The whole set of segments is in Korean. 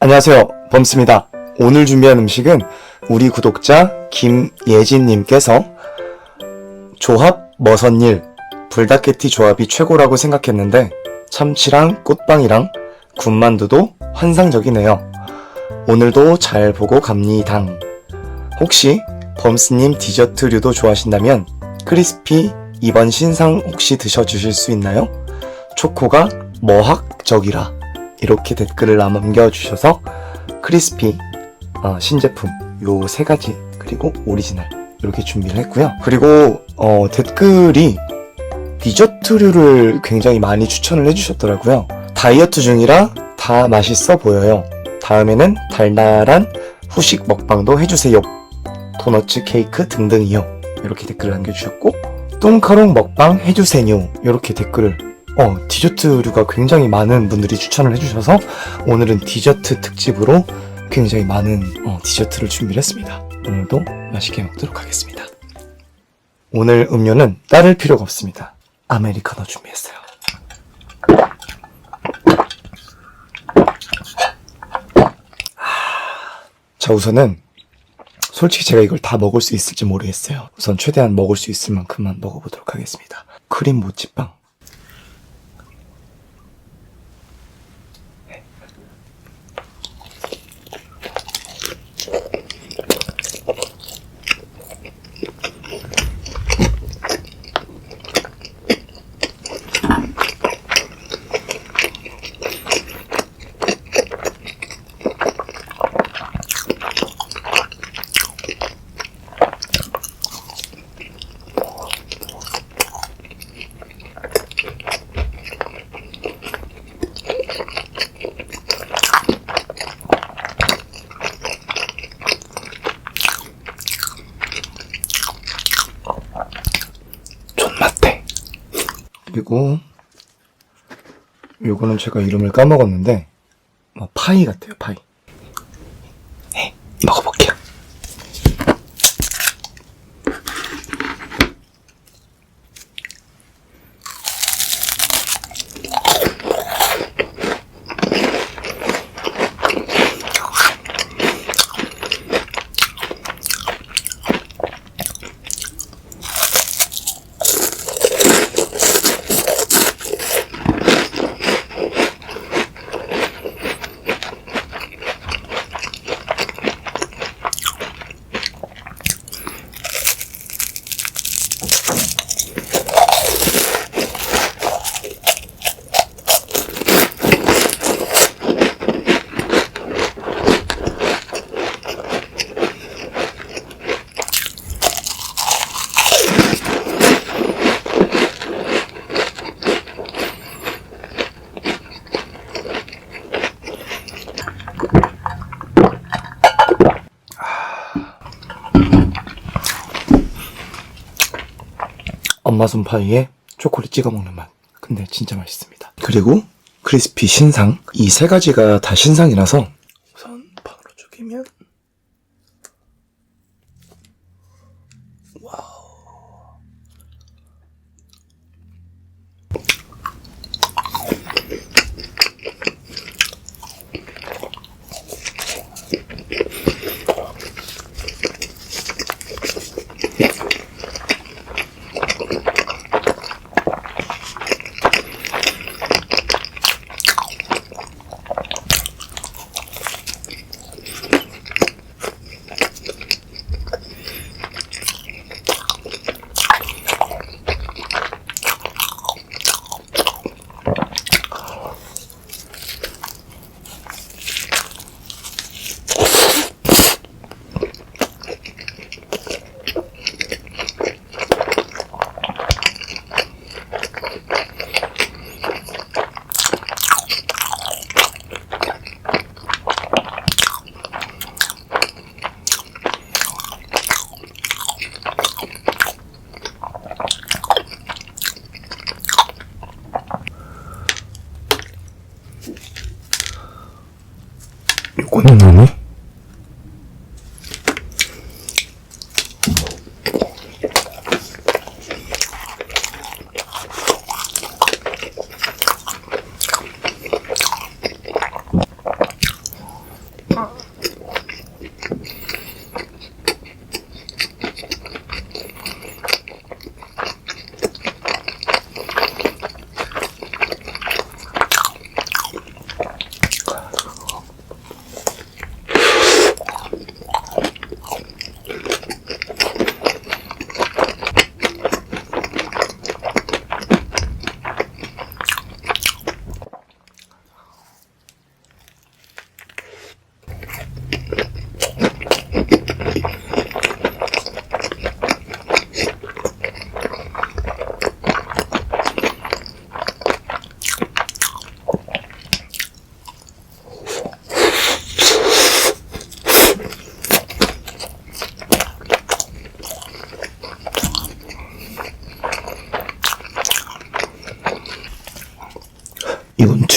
안녕하세요. 범스입니다. 오늘 준비한 음식은 우리 구독자 김예진님께서 조합 머선일 불닭게티 조합이 최고라고 생각했는데 참치랑 꽃빵이랑 군만두도 환상적이네요. 오늘도 잘 보고 갑니다. 혹시 범스님 디저트류도 좋아하신다면 크리스피 이번 신상 혹시 드셔주실 수 있나요? 초코가 머학적이라 이렇게 댓글을 남겨주셔서 크리스피 어, 신제품 요 세 가지 그리고 오리지널 이렇게 준비를 했고요. 그리고 어, 댓글이 디저트류를 굉장히 많이 추천을 해주셨더라고요. 다이어트 중이라 다 맛있어 보여요. 다음에는 달달한 후식 먹방도 해주세요. 도너츠 케이크 등등이요. 이렇게 댓글을 남겨주셨고 뚱카롱 먹방 해주세요. 이렇게 댓글을 어, 디저트류가 굉장히 많은 분들이 추천을 해주셔서 오늘은 디저트 특집으로 굉장히 많은 어, 디저트를 준비를 했습니다. 오늘도 맛있게 먹도록 하겠습니다. 오늘 음료는 따를 필요가 없습니다. 아메리카노 준비했어요. 아, 자, 우선은 솔직히 제가 이걸 다 먹을 수 있을지 모르겠어요. 우선 최대한 먹을 수 있을 만큼만 먹어보도록 하겠습니다. 크림 모찌빵. 그리고 요거는 제가 이름을 까먹었는데 뭐 파이 같아요 파이. 네, 먹어볼게요. 손 파이에 초콜릿 찍어 먹는 맛. 근데 진짜 맛있습니다. 그리고 크리스피 신상. 이 세 가지가 다 신상이라서 요거는 뭐니?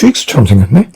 트윅스처럼 생겼네?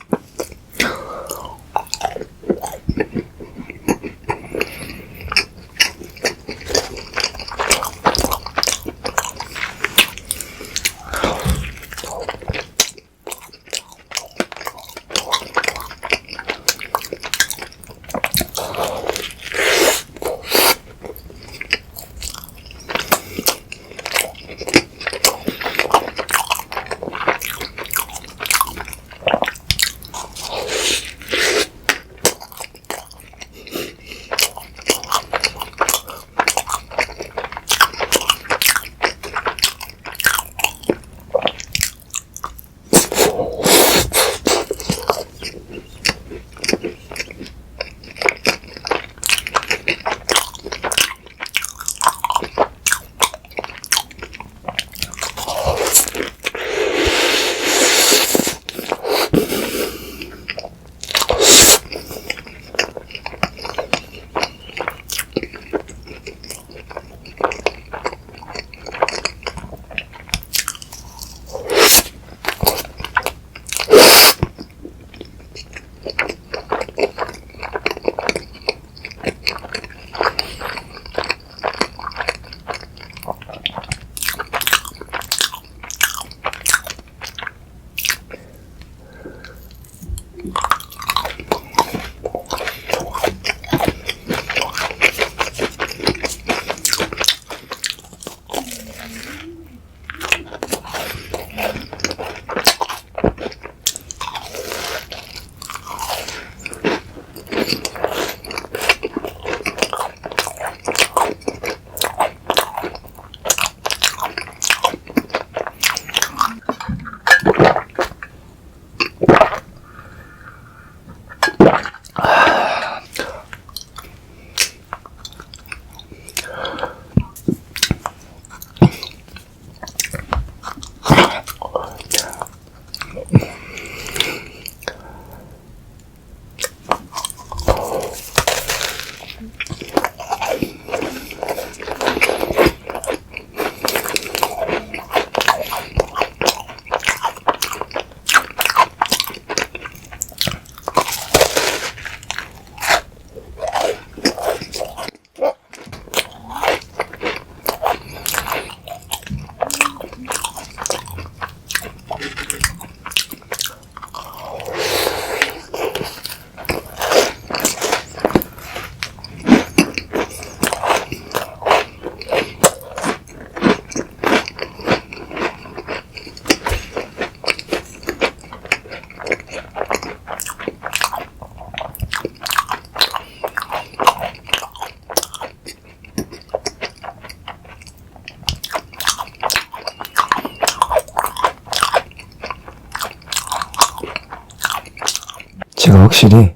제가 확실히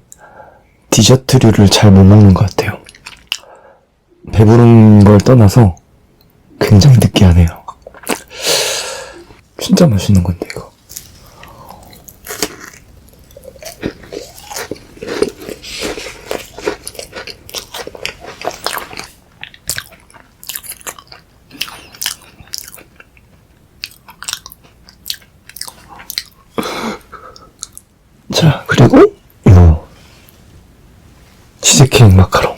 디저트류를 잘 못 먹는 것 같아요. 배부른 걸 떠나서 굉장히 느끼하네요. 진짜 맛있는 건데, 이거. 자, 그리고 이거 치즈케이크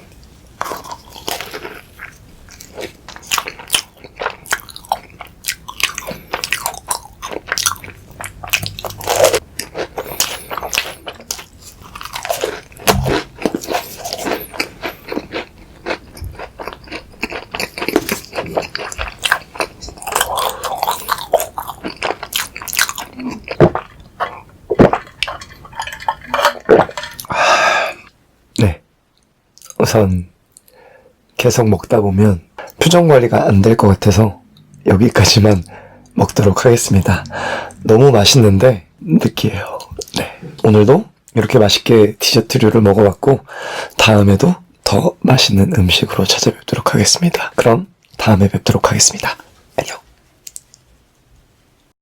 우선 계속 먹다 보면 표정 관리가 안 될 것 같아서 여기까지만 먹도록 하겠습니다. 너무 맛있는데 느끼해요. 네. 오늘도 이렇게 맛있게 디저트류를 먹어봤고 다음에도 더 맛있는 음식으로 찾아뵙도록 하겠습니다. 그럼 다음에 뵙도록 하겠습니다. 안녕.